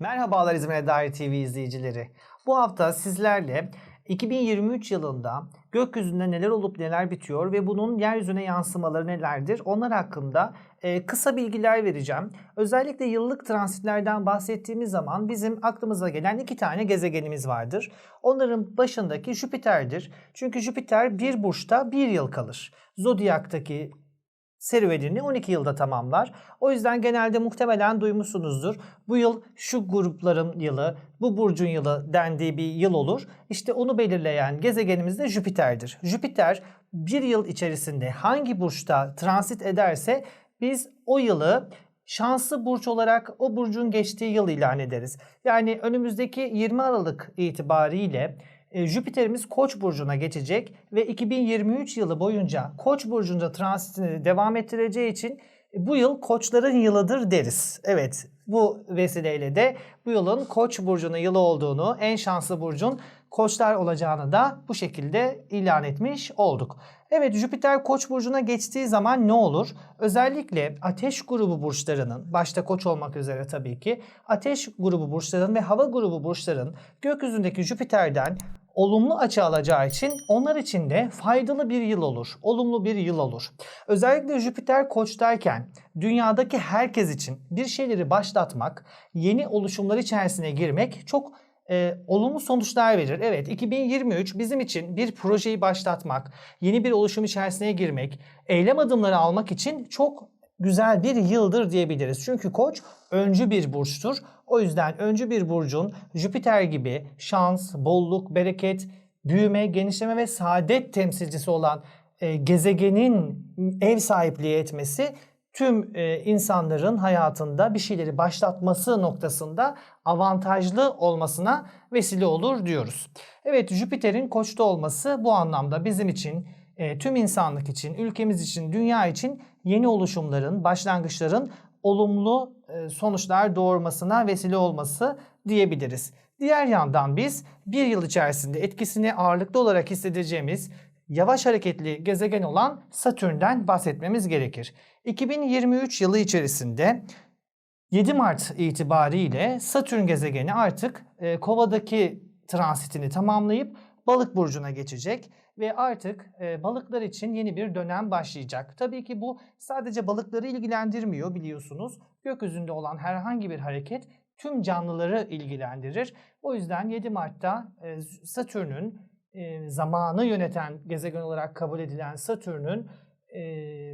Merhabalar İzmir'e dair TV izleyicileri. Bu hafta sizlerle 2023 yılında gökyüzünde neler olup neler bitiyor ve bunun yeryüzüne yansımaları nelerdir onlar hakkında e, kısa bilgiler vereceğim. Özellikle yıllık transitlerden bahsettiğimiz zaman bizim aklımıza gelen iki tane gezegenimiz vardır. Onların başındaki Jüpiter'dir. Çünkü Jüpiter bir burçta bir yıl kalır. Zodiak'taki serüvenini 12 yılda tamamlar. O yüzden genelde muhtemelen duymuşsunuzdur. Bu yıl şu grupların yılı, bu burcun yılı dendiği bir yıl olur. İşte onu belirleyen gezegenimiz de Jüpiter'dir. Jüpiter bir yıl içerisinde hangi burçta transit ederse biz o yılı şanslı burç olarak o burcun geçtiği yıl ilan ederiz. Yani önümüzdeki 20 Aralık itibariyle e, Jüpiter'imiz Koç burcuna geçecek ve 2023 yılı boyunca Koç burcunda transitini devam ettireceği için e, bu yıl Koçların yılıdır deriz. Evet, bu vesileyle de bu yılın Koç burcunun yılı olduğunu, en şanslı burcun Koçlar olacağını da bu şekilde ilan etmiş olduk. Evet Jüpiter Koç burcuna geçtiği zaman ne olur? Özellikle Ateş grubu burçlarının başta Koç olmak üzere tabii ki Ateş grubu burçların ve Hava grubu burçların gökyüzündeki Jüpiter'den olumlu açı alacağı için onlar için de faydalı bir yıl olur. Olumlu bir yıl olur. Özellikle Jüpiter Koç'tayken dünyadaki herkes için bir şeyleri başlatmak, yeni oluşumlar içerisine girmek çok e, olumlu sonuçlar verir. Evet 2023 bizim için bir projeyi başlatmak, yeni bir oluşum içerisine girmek, eylem adımları almak için çok güzel bir yıldır diyebiliriz. Çünkü Koç öncü bir burçtur. O yüzden öncü bir burcun Jüpiter gibi şans, bolluk, bereket, büyüme, genişleme ve saadet temsilcisi olan e, gezegenin ev sahipliği etmesi tüm e, insanların hayatında bir şeyleri başlatması noktasında avantajlı olmasına vesile olur diyoruz. Evet Jüpiter'in koçta olması bu anlamda bizim için, e, tüm insanlık için, ülkemiz için, dünya için yeni oluşumların, başlangıçların olumlu e, sonuçlar doğurmasına vesile olması diyebiliriz. Diğer yandan biz bir yıl içerisinde etkisini ağırlıklı olarak hissedeceğimiz yavaş hareketli gezegen olan Satürn'den bahsetmemiz gerekir. 2023 yılı içerisinde 7 Mart itibariyle Satürn gezegeni artık e, Kova'daki transitini tamamlayıp Balık burcuna geçecek ve artık e, balıklar için yeni bir dönem başlayacak. Tabii ki bu sadece balıkları ilgilendirmiyor biliyorsunuz. Gökyüzünde olan herhangi bir hareket tüm canlıları ilgilendirir. O yüzden 7 Mart'ta e, Satürn'ün e, zamanı yöneten gezegen olarak kabul edilen Satürn'ün e,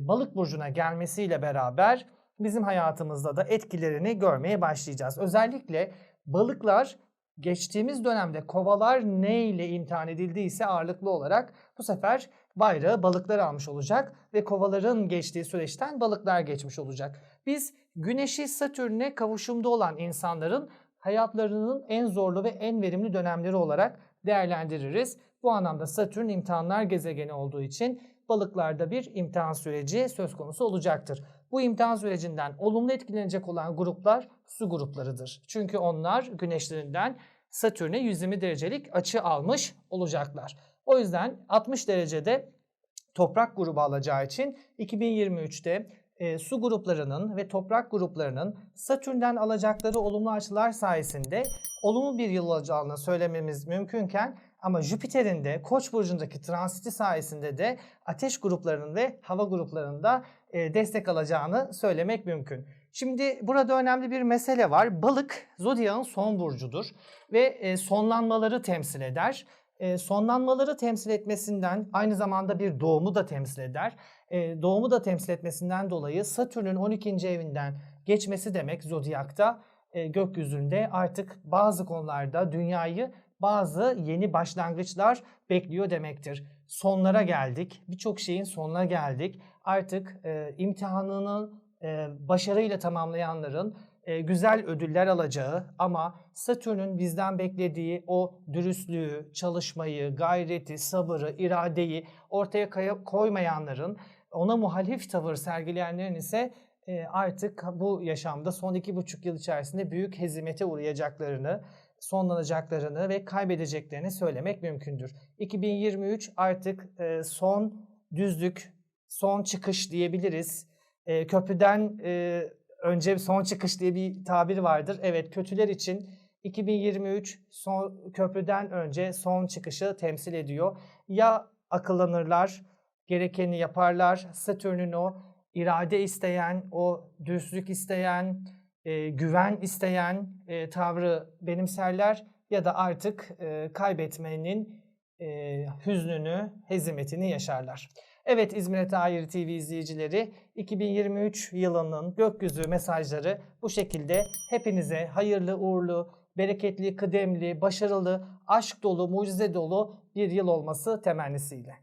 balık burcuna gelmesiyle beraber bizim hayatımızda da etkilerini görmeye başlayacağız. Özellikle balıklar geçtiğimiz dönemde kovalar ne ile imtihan edildiyse ağırlıklı olarak bu sefer bayrağı balıklar almış olacak ve kovaların geçtiği süreçten balıklar geçmiş olacak. Biz Güneş'i Satürn'e kavuşumda olan insanların hayatlarının en zorlu ve en verimli dönemleri olarak değerlendiririz. Bu anlamda Satürn imtihanlar gezegeni olduğu için balıklarda bir imtihan süreci söz konusu olacaktır. Bu imtihan sürecinden olumlu etkilenecek olan gruplar su gruplarıdır. Çünkü onlar güneşlerinden Satürn'e 120 derecelik açı almış olacaklar. O yüzden 60 derecede toprak grubu alacağı için 2023'te e, su gruplarının ve toprak gruplarının Satürn'den alacakları olumlu açılar sayesinde olumlu bir yıl olacağını söylememiz mümkünken ama Jüpiter'in de Koç burcundaki transiti sayesinde de ateş gruplarının ve hava gruplarında e, destek alacağını söylemek mümkün. Şimdi burada önemli bir mesele var. Balık zodyağın son burcudur ve e, sonlanmaları temsil eder. E, sonlanmaları temsil etmesinden aynı zamanda bir doğumu da temsil eder. E, doğumu da temsil etmesinden dolayı Satürn'ün 12. evinden geçmesi demek zodyakta e, gökyüzünde artık bazı konularda dünyayı bazı yeni başlangıçlar bekliyor demektir. Sonlara geldik. Birçok şeyin sonuna geldik. Artık e, imtihanını e, başarıyla tamamlayanların e, güzel ödüller alacağı ama Satürn'ün bizden beklediği o dürüstlüğü, çalışmayı, gayreti, sabırı, iradeyi ortaya koymayanların, ona muhalif tavır sergileyenlerin ise e, artık bu yaşamda son iki buçuk yıl içerisinde büyük hezimete uğrayacaklarını, sonlanacaklarını ve kaybedeceklerini söylemek mümkündür. 2023 artık e, son düzlük, son çıkış diyebiliriz. E, köprüden e, önce son çıkış diye bir tabir vardır. Evet kötüler için 2023 son köprüden önce son çıkışı temsil ediyor. Ya akıllanırlar, gerekeni yaparlar, Satürn'ün o irade isteyen, o dürüstlük isteyen, e, güven isteyen e, tavrı benimserler ya da artık e, kaybetmenin e, hüznünü, hezimetini yaşarlar. Evet İzmir'e Tahir TV izleyicileri 2023 yılının gökyüzü mesajları bu şekilde hepinize hayırlı, uğurlu, bereketli, kıdemli, başarılı, aşk dolu, mucize dolu bir yıl olması temennisiyle.